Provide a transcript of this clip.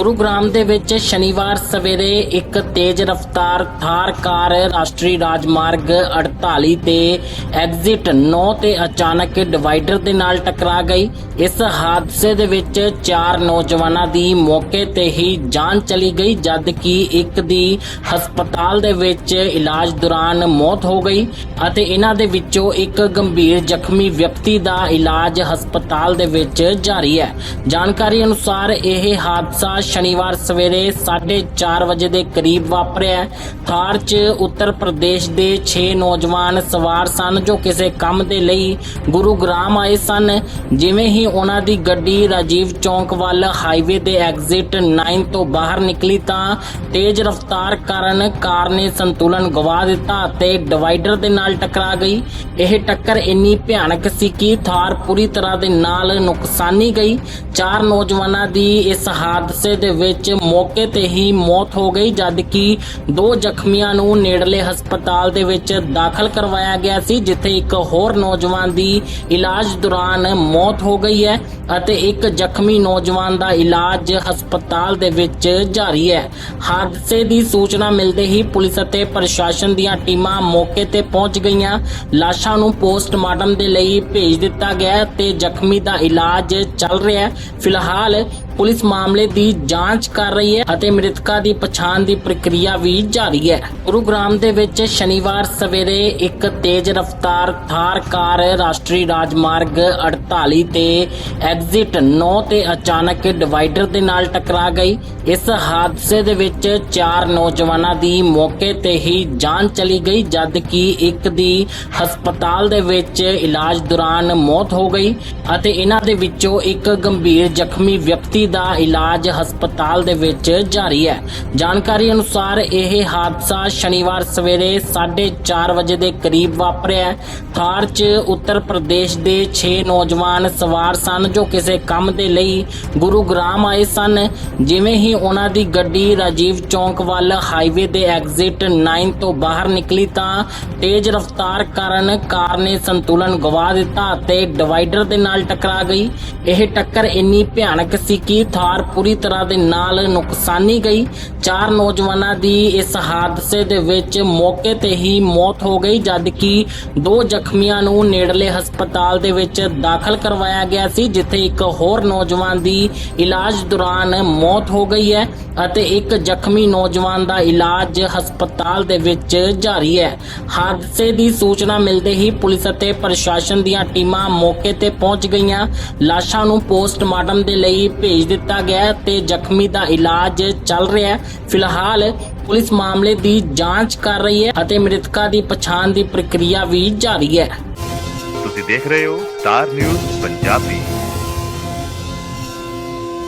ਗੁਰੂਗ੍ਰਾਮ ਦੇ ਵਿੱਚ ਸ਼ਨੀਵਾਰ ਸਵੇਰੇ ਇੱਕ ਤੇਜ਼ ਰਫ਼ਤਾਰ ਥਾਰ ਕਾਰ ਰਾਸ਼ਟਰੀ ਰਾਜਮਾਰਗ 48 ਤੇ ਐਗਜ਼ਿਟ 9 ਤੇ ਅਚਾਨਕ ਡਿਵਾਈਡਰ ਦੇ ਨਾਲ ਟਕਰਾ ਗਈ। ਇਸ ਹਾਦਸੇ ਦੇ ਵਿੱਚ ਚਾਰ ਨੌਜਵਾਨਾਂ ਦੀ ਮੌਕੇ ਤੇ ਹੀ ਜਾਨ ਚਲੀ ਗਈ, ਜਦ ਕਿ ਇੱਕ ਦੀ ਹਸਪਤਾਲ ਦੇ ਵਿੱਚ ਇਲਾਜ ਦੌਰਾਨ ਮੌਤ ਹੋ ਗਈ ਅਤੇ ਇਹਨਾਂ ਦੇ ਵਿੱਚੋਂ ਇੱਕ ਗੰਭੀਰ ਜ਼ਖਮੀ ਵਿਅਕਤੀ ਦਾ ਇਲਾਜ ਹਸਪਤਾਲ ਦੇ ਵਿੱਚ ਜਾਰੀ ਹੈ। ਜਾਣਕਾਰੀ ਅਨੁਸਾਰ ਇਹ ਹਾਦਸਾ ਸ਼ਨੀਵਾਰ ਸਵੇਰੇ 4:30 ਵਜੇ ਦੇ ਕਰੀਬ ਵਾਪਰਿਆ ਥਾਰ 'ਚ ਉੱਤਰ ਪ੍ਰਦੇਸ਼ ਦੇ 6 ਨੌਜਵਾਨ ਸਵਾਰ ਸਨ ਜੋ ਕਿਸੇ ਕੰਮ ਦੇ ਲਈ ਗੁਰੂਗ੍ਰਾਮ ਆਏ ਸਨ। ਜਿਵੇਂ ਹੀ ਉਹਨਾਂ ਦੀ ਗੱਡੀ ਰਾਜੀਵ ਚੌਂਕ ਵੱਲ ਹਾਈਵੇ ਦੇ ਐਗਜ਼ਿਟ 9 ਤੋਂ ਬਾਹਰ ਨਿਕਲੀ ਤਾਂ ਤੇਜ਼ ਰਫ਼ਤਾਰ ਕਾਰਨ ਕਾਰ ਨੇ ਸੰਤੁਲਨ ਗਵਾ ਦਿੱਤਾ ਅਤੇ ਡਿਵਾਈਡਰ ਦੇ ਨਾਲ ਟਕਰਾ ਗਈ। ਇਹ ਟੱਕਰ ਇੰਨੀ ਭਿਆਨਕ ਸੀ ਕਿ ਥਾਰ ਪੂਰੀ ਤਰ੍ਹਾਂ ਦੇ ਨਾਲ ਨੁਕਸਾਨੀ ਗਈ। ਚਾਰ ਨੌਜਵਾਨਾਂ ਦੀ ਇਸ ਹਾਦਸੇ ਦੇ ਵਿੱਚ ਮੌਕੇ ਤੇ ਹੀ ਮੌਤ ਹੋ ਗਈ, ਜਦਕਿ ਦੋ ਜ਼ਖਮੀਆਂ ਨੂੰ ਨੇੜਲੇ ਹਸਪਤਾਲ ਦੇ ਵਿੱਚ ਦਾਖਲ ਕਰਵਾਇਆ ਗਿਆ ਸੀ, ਜਿੱਥੇ ਇੱਕ ਹੋਰ ਨੌਜਵਾਨ ਦੀ ਇਲਾਜ ਦੌਰਾਨ ਮੌਤ ਹੋ ਗਈ ਹੈ ਅਤੇ ਇੱਕ ਜ਼ਖਮੀ ਨੌਜਵਾਨ ਦਾ ਇਲਾਜ ਹਸਪਤਾਲ ਦੇ ਵਿੱਚ ਜਾਰੀ ਹੈ। ਹਾਦਸੇ ਦੀ ਸੂਚਨਾ ਮਿਲਦੇ ਹੀ ਪੁਲਿਸ ਅਤੇ ਪ੍ਰਸ਼ਾਸਨ ਦੀਆਂ ਟੀਮਾਂ ਮੌਕੇ ਤੇ ਪਹੁੰਚ ਗਈਆਂ। ਲਾਸ਼ਾਂ ਨੂੰ ਪੋਸਟਮਾਰਟਮ ਦੇ ਲਈ ਭੇਜ ਦਿੱਤਾ ਗਿਆ ਤੇ ਜ਼ਖਮੀ ਦਾ ਇਲਾਜ ਚੱਲ ਰਿਹਾ ਹੈ। ਫਿਲਹਾਲ ਪੁਲਿਸ ਮਾਮਲੇ ਦੀ ਜਾਂਚ ਕਰ ਰਹੀ ਹੈ ਅਤੇ ਮ੍ਰਿਤਕਾਂ ਦੀ ਪਛਾਣ ਦੀ ਪ੍ਰਕਿਰਿਆ ਵੀ ਜਾਰੀ ਹੈ। ਗੁਰੂਗ੍ਰਾਮ ਦੇ ਵਿੱਚ ਸ਼ਨੀਵਾਰ ਸਵੇਰੇ ਇੱਕ ਤੇਜ਼ ਰਫ਼ਤਾਰ ਥਾਰ ਕਾਰ ਰਾਸ਼ਟਰੀ ਰਾਜਮਾਰਗ 48 ਤੇ ਐਗਜ਼ਿਟ 9 ਤੇ ਅਚਾਨਕ ਡਿਵਾਈਡਰ ਦੇ ਨਾਲ ਟਕਰਾ ਗਈ। ਇਸ ਹਾਦਸੇ ਦੇ ਵਿੱਚ ਚਾਰ ਨੌਜਵਾਨਾਂ ਦੀ ਮੌਕੇ ਤੇ ਹੀ ਜਾਨ ਚਲੀ ਗਈ, ਜਦ ਕਿ ਇੱਕ ਦੀ ਹਸਪਤਾਲ ਦੇ ਵਿੱਚ ਇਲਾਜ ਦੌਰਾਨ ਮੌਤ ਹੋ ਗਈ ਅਤੇ ਇਹਨਾਂ ਦੇ ਵਿੱਚੋਂ ਇੱਕ ਗੰਭੀਰ ਜ਼ਖਮੀ ਵਿਅਕਤੀ ਦਾ ਇਲਾਜ ਹਸਪਤਾਲ ਹਸਪਤਾਲ ਦੇ ਵਿੱਚ ਜਾਰੀ ਹੈ। ਜਾਣਕਾਰੀ ਅਨੁਸਾਰ ਇਹ ਹਾਦਸਾ ਸ਼ਨੀਵਾਰ ਸਵੇਰੇ 4:30 ਵਜੇ ਦੇ ਕਰੀਬ ਵਾਪਰਿਆ ਥਾਰ 'ਚ ਉੱਤਰ ਪ੍ਰਦੇਸ਼ ਦੇ 6 ਨੌਜਵਾਨ ਸਵਾਰ ਸਨ ਜੋ ਕਿਸੇ ਕੰਮ ਦੇ ਲਈ ਗੁਰੂਗ੍ਰਾਮ ਆਏ ਸਨ। ਜਿਵੇਂ ਹੀ ਉਹਨਾਂ ਦੀ ਗੱਡੀ ਰਾਜੀਵ ਚੌਂਕ ਵੱਲ ਹਾਈਵੇ ਦੇ ਐਗਜ਼ਿਟ 9 ਤੋਂ ਬਾਹਰ ਨਿਕਲੀ ਤਾਂ ਤੇਜ਼ ਰਫ਼ਤਾਰ ਕਾਰਨ ਕਾਰ ਨੇ ਸੰਤੁਲਨ ਗਵਾ ਦਿੱਤਾ ਅਤੇ ਡਿਵਾਈਡਰ ਦੇ ਨਾਲ ਟਕਰਾ ਗਈ। ਇਹ ਟੱਕਰ ਇੰਨੀ ਭਿਆਨਕ ਸੀ ਕਿ ਥਾਰ ਪੂਰੀ ਤਰ੍ਹਾਂ ਦੇ ਨਾਲ ਨੁਕਸਾਨੀ ਗਈ। ਚਾਰ ਨੌਜਵਾਨਾਂ ਦੀ ਇਸ ਹਾਦਸੇ ਦੇ ਵਿੱਚ ਮੌਕੇ ਤੇ ਹੀ ਮੌਤ ਹੋ ਗਈ ਜਦ ਦੋ ਜ਼ਖਮੀਆਂ ਨੂੰ ਨੇੜਲੇ ਹਸਪਤਾਲ ਦੇ ਵਿੱਚ ਦਾਖਲ ਕਰਵਾਇਆ ਗਿਆ ਸੀ, ਜਿੱਥੇ ਇੱਕ ਹੋਰ ਨੌਜਵਾਨ ਦੀ ਇਲਾਜ ਦੌਰਾਨ ਮੌਤ ਹੋ ਗਈ ਹੈ ਅਤੇ ਇੱਕ ਜ਼ਖਮੀ ਨੌਜਵਾਨ ਦਾ ਇਲਾਜ ਹਸਪਤਾਲ ਦੇ ਵਿੱਚ ਜਾਰੀ ਹੈ। ਹਾਦਸੇ ਦੀ ਸੂਚਨਾ ਮਿਲਦੇ ਹੀ ਪੁਲਿਸ ਅਤੇ ਪ੍ਰਸ਼ਾਸਨ ਦੀਆਂ ਟੀਮਾਂ ਮੌਕੇ ਤੇ ਪਹੁੰਚ ਗਈਆਂ। ਲਾਸ਼ਾਂ ਨੂੰ ਪੋਸਟਮਾਰਟਮ ਦੇ ਲਈ ਭੇਜ ਦਿੱਤਾ ਗਿਆ ਤੇ ਜ਼ਖਮੀ ਦਾ ਇਲਾਜ ਚੱਲ ਰਿਹਾ ਹੈ। ਫਿਲਹਾਲ ਪੁਲਿਸ ਮਾਮਲੇ ਦੀ ਜਾਂਚ ਕਰ ਰਹੀ ਹੈ ਅਤੇ ਮ੍ਰਿਤਕਾਂ ਦੀ ਪਛਾਣ ਦੀ ਪ੍ਰਕਿਰਿਆ ਵੀ ਜਾਰੀ ਹੈ। ਤੁਸੀਂ ਦੇਖ ਰਹੇ ਹੋ ਸਟਾਰ ਨਿਊਜ਼ ਪੰਜਾਬੀ।